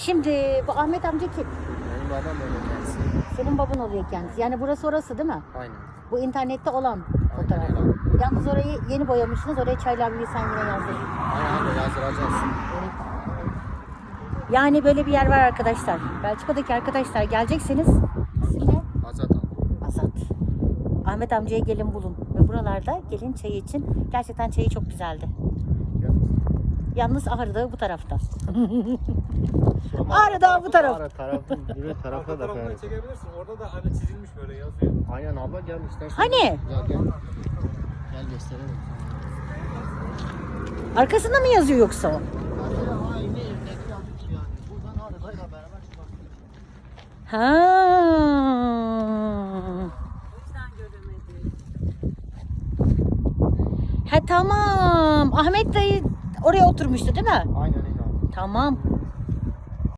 Şimdi bu Ahmet amca kim? Benim babam öyle kendisi. Senin baban oluyor kendisi. Yani burası orası değil mi? Aynen. Bu internette olan fotoğraf. öyle. Yalnız orayı yeni boyamışsınız. Oraya çaylar bir sen yine yazdın. Aynen öyle yazdıracağız. Yani böyle bir yer var arkadaşlar. Belçika'daki arkadaşlar gelecekseniz ne? Azat. Azat. Ahmet amcaya gelin bulun. Ve buralarda gelin çayı için. Gerçekten çayı çok güzeldi. Yalnız Ağrı Dağı bu tarafta. Ağrı Dağı bu taraf. Ağrı tarafı, bir tarafa Arka da tarafına kayar. çekebilirsin. Orada da hani çizilmiş böyle yazıyor. Aynen abla gel istersen. Hani? Gel gel. Gel gösterelim. Arkasında mı yazıyor yoksa o? Ha. Ha tamam. Ahmet dayı oraya oturmuştu değil mi? Aynen öyle. Tamam.